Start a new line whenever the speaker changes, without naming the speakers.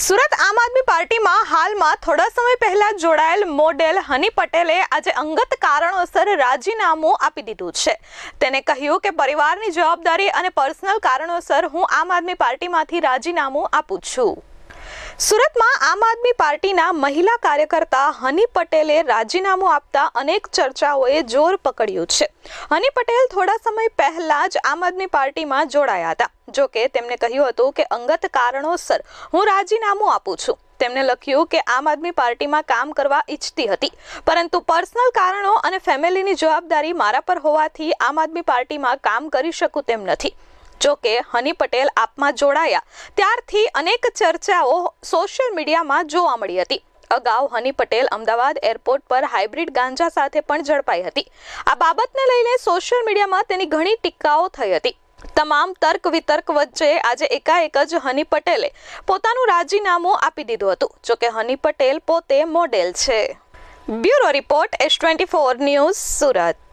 સુરત આમ આદમી પાર્ટીમાં હાલમાં થોડા સમય પહેલા જોડાયેલ મોડેલ હની પટેલે આજે અંગત કારણોસર રાજીનામું આપી દીધું છે. તેને કહ્યું કે પરિવારની જવાબદારી અને પર્સનલ કારણોસર હું આમ આદમી પાર્ટીમાંથી રાજીનામું આપું છું. સુરતમાં આમ આદમી પાર્ટીના મહિલા કાર્યકર્તા હની પટેલે રાજીનામું આપતા અનેક ચર્ચાઓએ જોર પકડ્યું છે. હની પટેલ થોડા સમય પહેલા જ આમ આદમી પાર્ટીમાં જોડાયા હતા. જો કે તેમણે કહ્યું હતું કે અંગત કારણોસર હું રાજીનામું આપું છું. તેમણે લખ્યું કે આમ આદમી પાર્ટીમાં કામ કરવા ઈચ્છતી હતી. પરંતુ પર્સનલ કારણો અને ફેમિલીની જવાબદારી મારા પર હોવાથી આમ આદમી પાર્ટીમાં કામ કરી શકું તેમ નથી. જો કે હની પટેલ આપમાં જોડાયા. ત્યારથી અનેક ચર્ચાઓ સોશિયલ મીડિયામાં જોવા મળી હતી. અગાઉ હની પટેલ અમદાવાદ એરપોર્ટ પર હાઇબ્રિડ ગાંજા સાથે પણ ઝડપાઈ હતી. આ બાબતને લઈને સોશિયલ મીડિયામાં તેની ઘણી ટીકાઓ થઈ હતી. તમામ તર્ક વિતર્ક વચ્ચે આજે એકાએક જ હની પટેલે પોતાનું રાજીનામું આપી દીધું હતું. જો કે હની પટેલ પોતે મોડેલ છે. Bureau report S twenty four news Surat.